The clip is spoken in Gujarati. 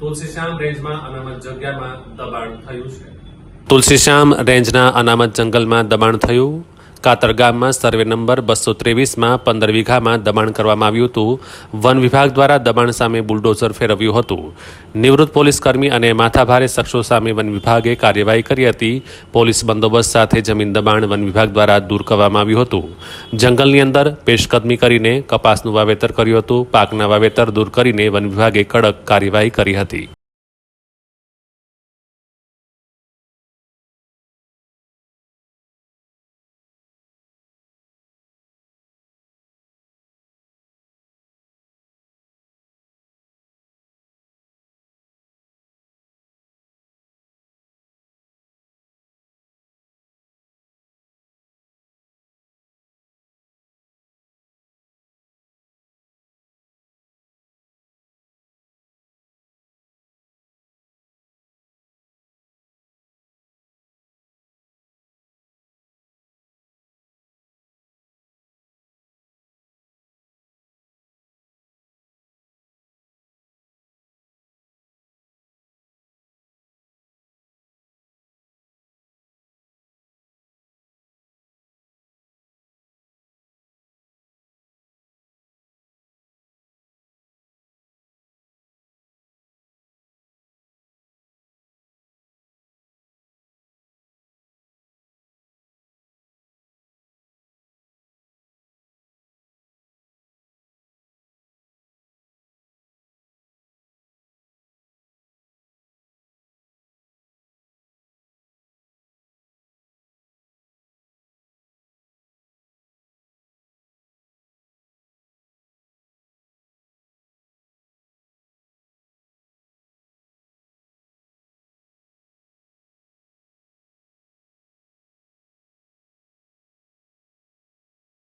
તુલસીશ્યામ રેન્જમાં અનામત રેન્જના અનામત જંગલમાં દબાણ થયું. કાતર ગામમાં સર્વે નંબર બસો ત્રેવીસમાં પંદર વીઘામાં દબાણ કરવામાં આવ્યું હતું. વન વિભાગ દ્વારા દબાણ સામે બુલડોઝર ફેરવ્યું હતું. નિવૃત્ત પોલીસ કર્મી અને માથાભારે શખ્સો સામે વન વિભાગે કાર્યવાહી કરી હતી. પોલીસ બંદોબસ્ત સાથે જમીન દબાણ વન વિભાગ દ્વારા દૂર કરવામાં આવ્યું હતું. જંગલની અંદર પેશકદમી કરીને કપાસનું વાવેતર કર્યું હતું. પાકના વાવેતર દૂર કરીને વન વિભાગે કડક કાર્યવાહી કરી હતી.